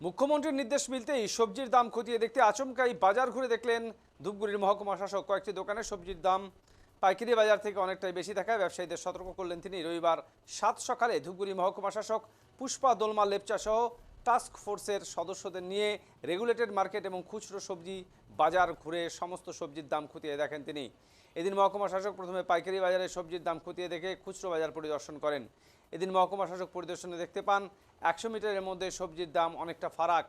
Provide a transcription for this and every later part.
মুখ্যমন্ত্রীর নির্দেশ মিলতেই সবজির দাম খতিয়ে দেখতে আচমকাই বাজার ঘুরে দেখলেন ধূপগুড়ির মহকুমা শাসক। কয়েকটি দোকানে সবজির দাম পাইকারি বাজার থেকে অনেকটাই বেশি থাকায় ব্যবসায়ীদের সতর্ক করলেন তিনি। রবিবার সাত সকালে ধূপগুড়ি মহকুমা শাসক, পুষ্পা দোলমা লেপচা সহ টাস্ক ফোর্সের সদস্যদের নিয়ে রেগুলেটেড মার্কেট এবং খুচরো সবজি বাজার ঘুরে সমস্ত সবজির দাম খতিয়ে দেখেন তিনি। এদিন মহকুমা শাসক প্রথমে পাইকারি বাজারে সবজির দাম খতিয়ে দেখে খুচরো বাজার পরিদর্শন করেন। এদিন মহকুমা শাসক পরিদর্শনে দেখতে পান, একশো মিটারের মধ্যে সবজির দাম অনেকটা ফারাক।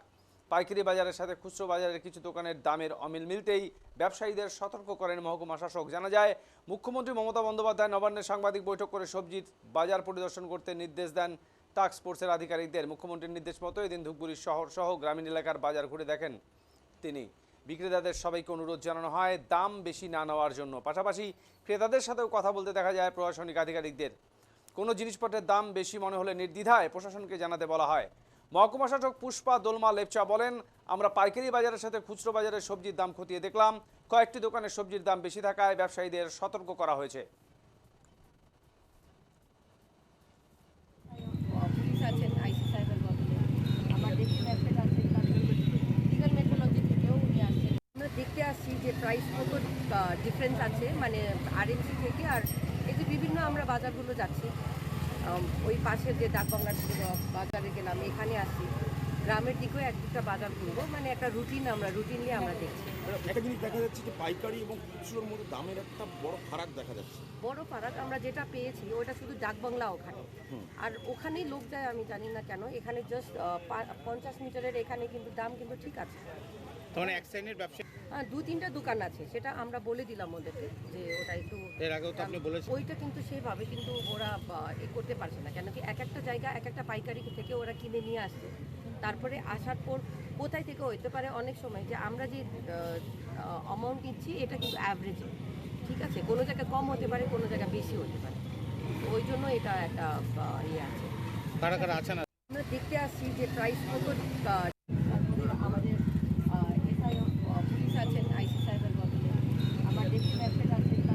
পাইকারি বাজারের সাথে খুচরো বাজারের কিছু দোকানের দামের অমিল মিলতেই ব্যবসায়ীদের সতর্ক করেন মহকুমা শাসক। জানা যায়, মুখ্যমন্ত্রী মমতা বন্দ্যোপাধ্যায় নবান্নের সাংবাদিক বৈঠক করে সবজির বাজার পরিদর্শন করতে নির্দেশ দেন টাস্ক ফোর্সের আধিকারিকদের। মুখ্যমন্ত্রীর নির্দেশ মতো এদিন ধূপগুড়ি শহর সহ গ্রামীণ এলাকার বাজার ঘুরে দেখেন তিনি। বিক্রেতাদের সবাইকে অনুরোধ জানানো হয়, দাম বেশি না নেওয়ার জন্য। পাশাপাশি ক্রেতাদের সাথেও কথা বলতে দেখা যায় প্রশাসনিক আধিকারিকদের। কোনো জিনিসপত্রের দাম বেশি মনে হলে নির্দ্বিধায় প্রশাসনকে জানাতে বলা হয়। মহকুমা শাসক পুষ্পা দোলমা লেপচা বলেন, আমরা পাইকারি বাজারের সাথে খুচরো বাজারের সবজির দাম খতিয়ে দেখলাম, কয়েকটি দোকানের সবজির দাম বেশি থাকায় ব্যবসায়ীদের সতর্ক করা হয়েছে। দেখতে আসছি যে প্রাইস কত ডিফারেন্স আছে মানে আরএনসি থেকে আর এই যে বিভিন্ন আমরা বাজারগুলো যাচ্ছি। ওই পাশের যে ডাকবাংলার বাজারে গেলাম এখানে আসছি গ্রামের দিকেও এক দুটা বাজার ঘুরবো মানে একটা রুটিন আমরা রুটিনলি আমরা দেখছি। একটা জিনিস দেখা যাচ্ছে যে পাইকারি এবং খুচরোর মধ্যে দামের একটা বড় ফারাক দেখা যাচ্ছে। বড় ফারাক আমরা যেটা পেয়েছি ওটা শুধু ডাকবাংলা ওখানে। আর ওখানেই লোক যায় আমি জানি না কেন এখানে জাস্ট পঞ্চাশ মিটারের এখানে কিন্তু দাম কিন্তু ঠিক আছে। তার মানে এক শ্রেণির ব্যবসা দু তিনটা দোকান আছে সেটা আমরা বলে দিলাম ওদেরকে যে ওটা একটু এর আগেও তো আপনি বলেছেন। ওইটা কিন্তু সেভাবে কিন্তু ওরা এ করতে পারছে না। কেন কি এক একটা জায়গা এক একটা পাইকারি থেকে ওরা কিনে নিয়ে আসছে। তারপরে আসার পর কোথায় থেকে হইতে পারে অনেক সময় যে আমরা যে অ্যামাউন্ট দিচ্ছি এটা কিন্তু অ্যাভারেজে ঠিক আছে? কোনো জায়গায় কম হতে পারে কোনো জায়গায় বেশি হতে পারে। ওই জন্য এটা একটা ইয়ে আছে। কারা কারা আছেন? আমরা দেখতে আসছি যে প্রাইস কত